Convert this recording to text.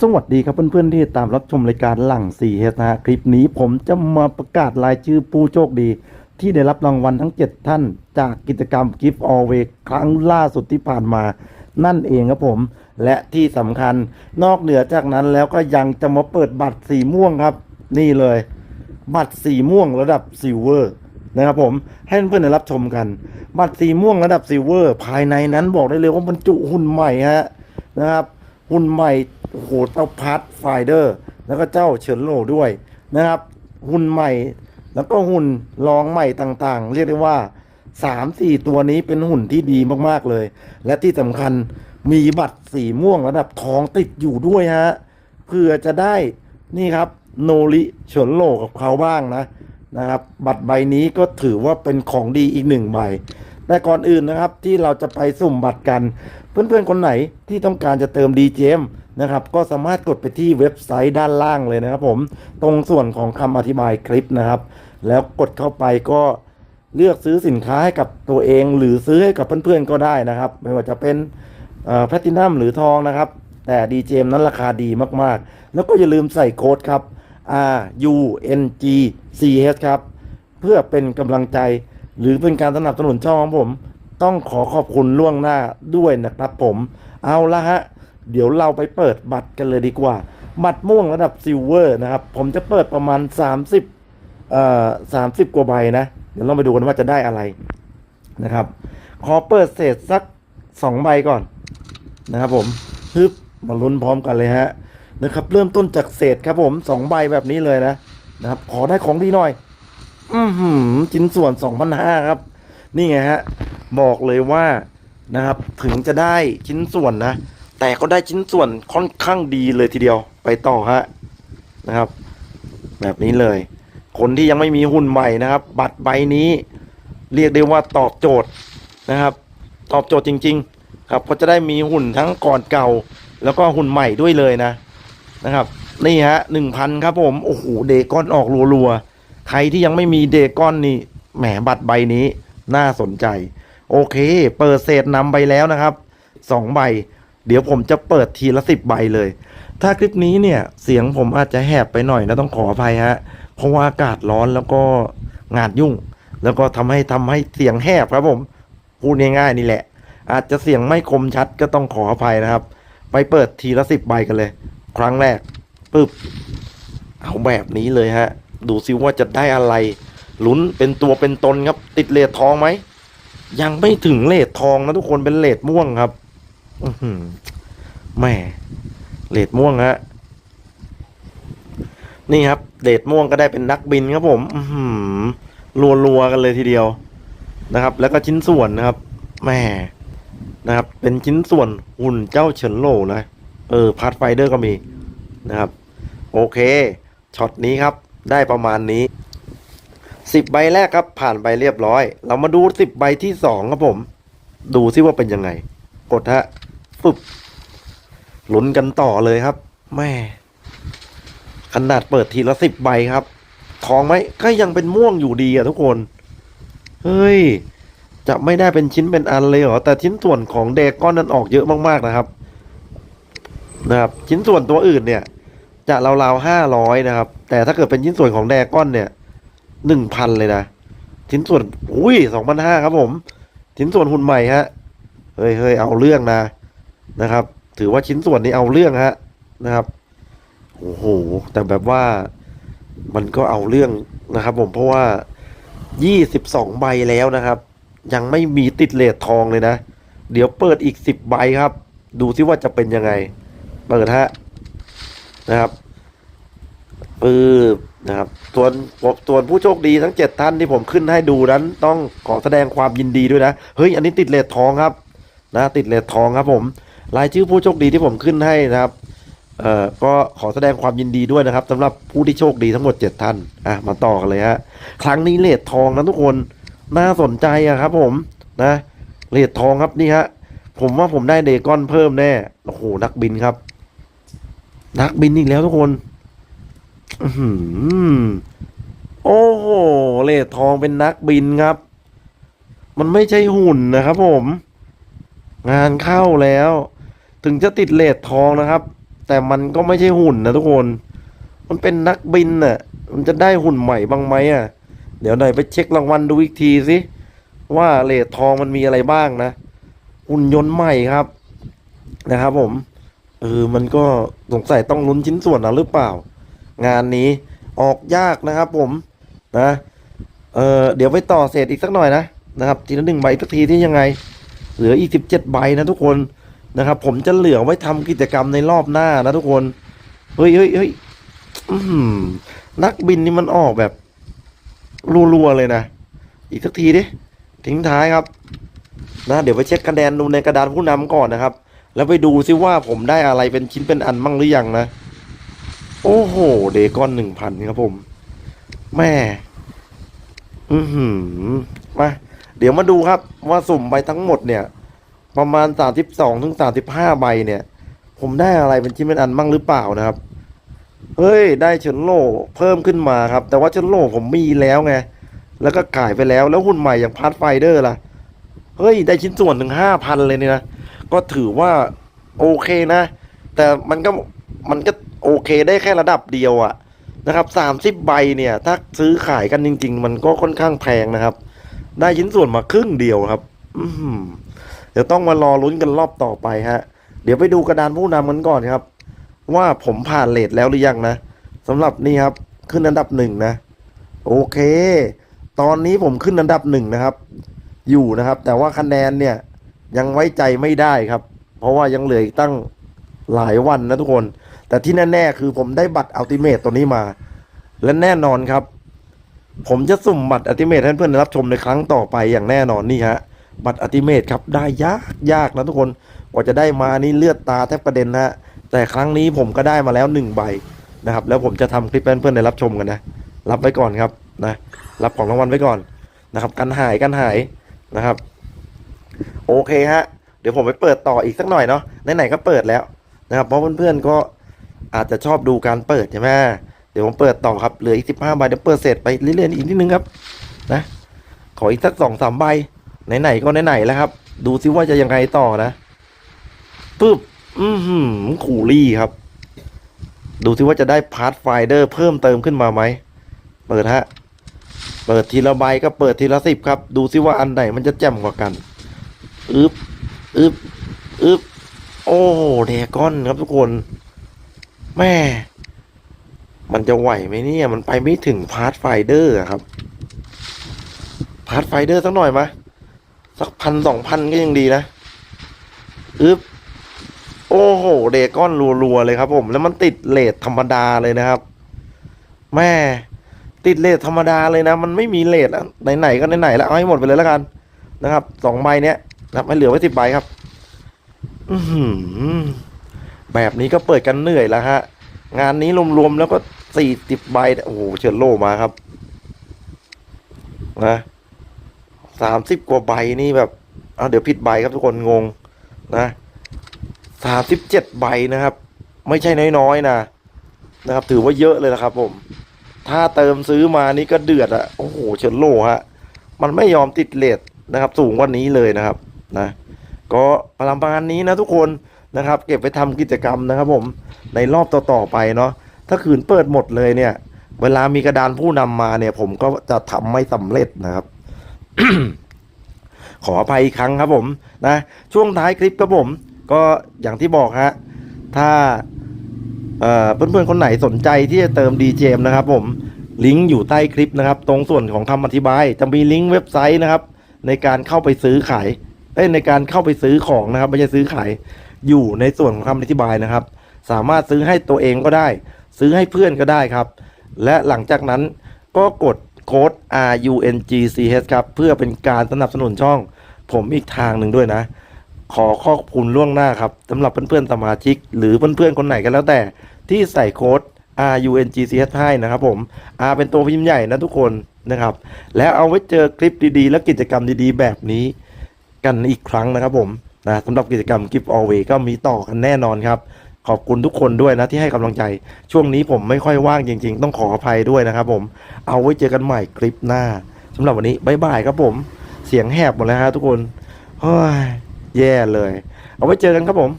สวัสดีครับเพื่อนๆที่ตามรับชมรายการหลัง4เฮนะฮะคลิปนี้ผมจะมาประกาศรายชื่อผู้โชคดี ที่ได้รับรางวัลทั้ง 7 ท่าน จากกิจกรรม Gift Always ครั้งล่าสุดที่ผ่านมา นั่นเองครับผม และที่สำคัญนอกเหนือจากนั้นแล้วก็ยังจะมาเปิดบัตรสีม่วงครับ นี่เลย บัตรสีม่วงระดับซิลเวอร์นะครับผมให้เพื่อนๆได้รับชมกัน บัตรสีม่วงระดับซิลเวอร์ภายในนั้นบอกได้เลยว่าบรรจุหุ่นใหม่ฮะนะครับหุ่นใหม่ โอ้โหเจ้าพัดไฟเดอร์ แล้วก็เจ้าเฉินโลด้วยนะครับ หุ่นใหม่แล้วก็หุ่นรองใหม่ต่างๆ เรียกได้ว่าสามสี่ตัวนี้เป็นหุ่นที่ดีมากๆเลย และที่สำคัญมีบัตรสีม่วงระดับทองติดอยู่ด้วยฮะเพื่อจะได้นี่ครับโนริเฉินโลกับเขาบ้างนะนะครับ บัตรใบนี้ก็ถือว่าเป็นของดีอีกหนึ่งใบ แต่ก่อนอื่นนะครับที่เราจะไปสุ่มบัตรกัน เพื่อนๆคนไหนที่ต้องการจะเติม DJM นะครับก็สามารถกดไปที่เว็บไซต์ด้านล่างเลยนะครับผมตรงส่วนของคำอธิบายคลิปนะครับ แล้วกดเข้าไปก็เลือกซื้อสินค้าให้กับตัวเอง หรือซื้อให้กับเพื่อนๆก็ได้นะครับ ไม่ว่าจะเป็นแพลตินัมหรือทองนะครับ แต่ DJM นั้นราคาดีมากๆ แล้วก็อย่าลืมใส่โค้ดครับ R U N G C H ครับ เพื่อเป็นกำลังใจ หรือเป็นการสนับสนุนช่องของผม ต้องขอขอบคุณล่วงหน้าด้วยนะครับผม เอาละฮะ เดี๋ยวเราไปเปิดบัตรกันเลยดีกว่า บัตรม่วงระดับซิลเวอร์นะครับ ผมจะเปิดประมาณ 30เอ่อ30 กว่าใบนะ เดี๋ยวเราไปดูกันว่าจะได้อะไรนะครับ ขอเปิดเศษสัก 2 ใบก่อนนะครับผมฮึบมาลุ้นพร้อมกันเลยฮะนะครับ เริ่มต้นจากเศษครับผม 2 ใบแบบนี้เลยนะนะครับ ขอได้ของดีหน่อย อือหือชิ้นส่วน2,500ครับ นี่ไงฮะ บอกเลยว่านะครับ ถึงจะได้ชิ้นส่วนนะ แต่ก็ได้ชิ้นส่วนค่อนข้างดีเลยทีเดียวไปต่อฮะนะครับ แบบนี้เลย คนที่ยังไม่มีหุ้นใหม่นะครับ บัตรใบนี้ เรียกได้ว่าตอบโจทย์นะครับ ตอบโจทย์จริง ๆ ครับก็จะได้มีหุ่นทั้งก่อนเก่า แล้วก็หุ่นใหม่ด้วยเลยนะนะครับ นี่ฮะหนึ่งพันครับผม โอ้โหเดก้อนออกรัวๆ ใครที่ยังไม่มีเดก้อนนี่แหมบัตรใบนี้น่าสนใจ โอเค เปิดเศษนำไปแล้วนะครับสองใบ เดี๋ยวผมจะเปิดทีละสิบใบเลย ถ้าคลิปนี้เนี่ยเสียงผมอาจจะแหบไปหน่อยนะต้องขออภัยฮะเพราะว่าอากาศร้อนแล้วก็งานยุ่ง แล้วก็ทำให้ทำให้เสียงแหบครับผม พูดง่ายๆนี่แหละ อาจจะเสียงไม่คมชัดก็ต้องขออภัยนะครับ ไปเปิดทีละสิบใบกันเลย ครั้งแรกปึ๊บเอาแบบนี้เลยฮะ ดูซิว่าจะได้อะไรลุ้นเป็นตัวเป็นตนครับ ติดเลททองไหม ยังไม่ถึงเลททองนะทุกคนเป็นเลทม่วงครับอืแหม่เลทม่วงฮะนี่ครับเลทม่วงก็ได้เป็นนักบินครับผมอือหือรัวกันเลยทีเดียวนะครับ แล้วก็ชิ้นส่วนนะครับแหม่นะครับ เป็นชิ้นส่วนหุ่นเจ้าเฉินโหลนะเออพาร์ทไฟเดอร์ก็มีนะครับ โอเคช็อตนี้ครับ ได้ประมาณนี้สิบใบแรกครับ ผ่านไปเรียบร้อย เรามาดูสิบใบที่สองครับผม ดูซิว่าเป็นยังไง กดฮะฟึบลุ้นกันต่อเลยครับ แม่ขนาดเปิดทีละสิบใบครับ ทองไหมก็ยังเป็นม่วงอยู่ดีอะทุกคน เฮ้ย จะไม่ได้เป็นชิ้นเป็นอันเลยเหรอ แต่ชิ้นส่วนของเดก้อนนั้นออกเยอะมากๆนะครับ นะครับ ชิ้นส่วนตัวอื่นเนี่ย จะราวๆห้าร้อยนะครับ แต่ถ้าเกิดเป็นชิ้นส่วนของแดก้อนเนี่ยหนึ่งพันเลยนะ ชิ้นส่วนอุ้ยสองพันห้าครับผม ชิ้นส่วนหุ่นใหม่ฮะเฮ้ยเฮ้ยเอาเรื่องนะนะครับ ถือว่าชิ้นส่วนนี้เอาเรื่องฮะนะครับโอ้โหแต่แบบว่ามันก็เอาเรื่องนะครับผมเพราะว่ายี่สิบสองใบแล้วนะครับ ยังไม่มีติดเลททองเลยนะ เดี๋ยวเปิดอีกสิบใบครับ ดูซิว่าจะเป็นยังไง เปิดฮะนะครับ ปืบนะครับส่วนส่วนผู้โชคดีทั้งเจ็ดท่านที่ผมขึ้นให้ดูนั้น ต้องขอแสดงความยินดีด้วยนะ เฮ้ย อันนี้ติดเลททองครับ นะ ติดเลททองครับผมรายชื่อผู้โชคดีที่ผมขึ้นให้นะครับ เอ่อ ก็ขอแสดงความยินดีด้วยนะครับสำหรับผู้ที่โชคดีทั้งหมดเจ็ดท่าน อะ มาต่อกันเลยฮะ ครั้งนี้เลททองนะทุกคน น่าสนใจอะครับ ผม นะ เลททองครับนี่ฮะ ผมว่าผมได้เดก้อนเพิ่มแน่ โอ้โห นักบินครับ นักบินอีกแล้วทุกคน โอ้โหเลดทองเป็นนักบินครับ มันไม่ใช่หุ่นนะครับผม งานเข้าแล้ว ถึงจะติดเลดทองนะครับ แต่มันก็ไม่ใช่หุ่นนะทุกคน มันเป็นนักบินน่ะ มันจะได้หุ่นใหม่บ้างไหมอะ เดี๋ยวหน่อยไปเช็ครางวัลดูอีกทีสิว่าเลททองมันมีอะไรบ้างนะ หุ่นยนต์ใหม่ครับนะครับผม เออ มันก็สงสัยต้องลุ้นชิ้นส่วนนะหรือเปล่า งานนี้ออกยากนะครับผมนะเออเดี๋ยวไปต่อเศษอีกสักหน่อยนะนะครับทีละหนึ่งใบสักทีที่ยังไง เหลืออีกสิบเจ็ดใบนะทุกคนนะครับ ผมจะเหลือไว้ทำกิจกรรมในรอบหน้านะทุกคนเฮ้ยเฮ้ยเฮ้ยนักบินนี่มันออกแบบรัวๆเลยนะอีกสักทีดิทิ้งท้ายครับนะเดี๋ยวไปเช็คคะแนนดูในกระดานผู้นำก่อนนะครับ แล้วไปดูซิว่าผมได้อะไรเป็นชิ้นเป็นอันมั่งหรือยังนะ โอ้โห เดก้อนหนึ่งพันครับผม แม่ อือหือ มา เดี๋ยวมาดูครับ ว่าสุ่มไปทั้งหมดเนี่ย ประมาณสามสิบสองถึงสามสิบห้าใบเนี่ย ผมได้อะไรเป็นชิ้นเป็นอันมั่งหรือเปล่านะครับ เฮ้ย ได้เชนโลเพิ่มขึ้นมาครับ แต่ว่าเชนโลผมมีแล้วไง แล้วก็ขายไปแล้ว แล้วหุ่นใหม่อย่างพาร์ทไฟเดอร์ล่ะ เฮ้ย ได้ชิ้นส่วนถึงห้าพันเลยเนี่ยนะ ก็ถือว่าโอเคนะ แต่มันก็มันก็ โอเคได้แค่ระดับเดียวอะนะครับสามสิบใบเนี่ย ถ้าซื้อขายกันจริง ๆ มันก็ค่อนข้างแพงนะครับ ได้ชิ้นส่วนมาครึ่งเดียวครับ อืมเดี๋ยวต้องมารอลุ้นกันรอบต่อไปฮะ เดี๋ยวไปดูกระดานผู้นำกันก่อนครับ ว่าผมผ่านเลทแล้วหรือยังนะสำหรับนี่ครับ ขึ้นอันดับหนึ่งนะ โอเค ตอนนี้ผมขึ้นอันดับหนึ่งนะครับ อยู่นะครับ แต่ว่าคะแนนเนี่ย ยังไว้ใจไม่ได้ครับ เพราะว่ายังเหลืออีกตั้งหลายวันนะทุกคน แต่ที่แน่ๆคือผมได้บัตรอัลติเมทตัวนี้มา และแน่นอนครับ ผมจะสุ่มบัตรอัลติเมทให้เพื่อนๆรับชมในครั้งต่อไปอย่างแน่นอนนี่ฮะบัตรอัลติเมทครับได้ยากยากนะทุกคนกว่าจะได้มานี่เลือดตาแทบกระเด็นนะฮะแต่ครั้งนี้ผมก็ได้มาแล้วหนึ่งใบนะครับแล้วผมจะทำคลิปให้เพื่อนๆได้รับชมกันนะรับไว้ก่อนครับนะรับของรางวัลไว้ก่อนนะครับกันหายกันหายนะครับ โอเคฮะเดี๋ยวผมไปเปิดต่ออีกสักหน่อยเนาะไหนๆก็เปิดแล้วนะครับเพราะเพื่อนๆก็ อาจจะชอบดูการเปิดใช่ไหมเดี๋ยวผมเปิดต่อครับเหลืออีกสิบห้าใบเดี๋ยวเปิดเสร็จไปเรื่อยๆอีกนิดนึงครับ นะ ขออีกสักสองสามใบไหนๆก็ไหนๆแล้วครับ ดูซิว่าจะยังไงต่อนะปึ๊บอือหือขู่รี่ครับ ดูซิว่าจะได้พาร์ทไฟเดอร์เพิ่มเติมขึ้นมาไหมเปิดฮะเปิดทีละใบก็เปิดทีละสิบครับ ดูซิว่าอันไหนมันจะแจ่มกว่ากันอึบอึบอึบโอ้เดกอนครับทุกคน แม่ มันจะไหวไหมเนี่ย มันไปไม่ถึงพาร์ทไฟเดอร์ครับ พาร์ทไฟเดอร์สักหน่อยมะสักพันสองพันก็ยังดีนะอึบโอ้โห เดก้อนรัวๆเลยครับผม แล้วมันติดเลทธรรมดาเลยนะครับ แม่ ติดเลทธรรมดาเลยนะ มันไม่มีเลทอะไหนๆก็ไหนๆแล้วเอาให้หมดไปเลยแล้วกัน นะครับสองใบเนี้ยนะครับเหลือไว้สิบใบครับ อือหือ แบบนี้ก็เปิดกันเหนื่อยแล้วฮะ งานนี้รวมๆแล้วก็สี่สิบใบโอ้โหเชิญโลมาครับนะสามสิบกว่าใบนี่แบบเอาเดี๋ยวผิดใบครับทุกคนงงนะสามสิบเจ็ดใบนะครับ ไม่ใช่น้อยๆนะนะครับ ถือว่าเยอะเลยนะครับ ผม ถ้าเติมซื้อมานี่ก็เดือดอะโอ้โหเชิญโลฮะ มันไม่ยอมติดเลทนะครับ สูงกว่านี้เลยนะครับ นะ ก็ประมาณนี้นะทุกคน นะครับ เก็บไปทำกิจกรรมนะครับผมในรอบต่อๆไปเนาะถ้าขืนเปิดหมดเลยเนี่ย เวลามีกระดานผู้นำมาเนี่ย ผมก็จะทำไม่สำเร็จนะครับ ขออภัยอีกครั้งครับผมนะช่วงท้ายคลิปครับผม ก็อย่างที่บอกฮะถ้าเอ่อเพื่อนๆคนไหนสนใจที่จะเติม DJM นะครับผมลิงก์อยู่ใต้คลิปนะครับ ตรงส่วนของคำอธิบาย จะมีลิงก์เว็บไซต์นะครับ ในการเข้าไปซื้อขายเอ้ยในการเข้าไปซื้อของนะครับ ไม่ใช่ซื้อขาย อยู่ในส่วนของคำอธิบายนะครับ สามารถซื้อให้ตัวเองก็ได้ ซื้อให้เพื่อนก็ได้ครับ และหลังจากนั้นก็กดโค้ด R U N G C H ครับ เพื่อเป็นการสนับสนุนช่อง ผมอีกทางหนึ่งด้วยนะ ขอขอบคุณล่วงหน้าครับสำหรับเพื่อนๆสมาชิก หรือเพื่อนๆคนไหนก็แล้วแต่ ที่ใส่โค้ด R U N G C H ให้นะครับผม R เป็นตัวพิมพ์ใหญ่นะทุกคนนะครับ แล้วเอาไว้เจอคลิปดีๆ และกิจกรรมดีๆ แบบนี้กันอีกครั้งนะครับผม นะสำหรับกิจกรรมกิฟต์ออเวก็มีต่อกันแน่นอนครับ ขอบคุณทุกคนด้วยนะที่ให้กำลังใจ ช่วงนี้ผมไม่ค่อยว่างจริง ๆ ต้องขออภัยด้วยนะครับผมเอาไว้เจอกันใหม่คลิปหน้าสำหรับวันนี้บ๊ายบายครับผม เสียงแหบหมดแล้วฮะทุกคนเฮ้ยแย่เลย เอาไว้เจอกันครับผม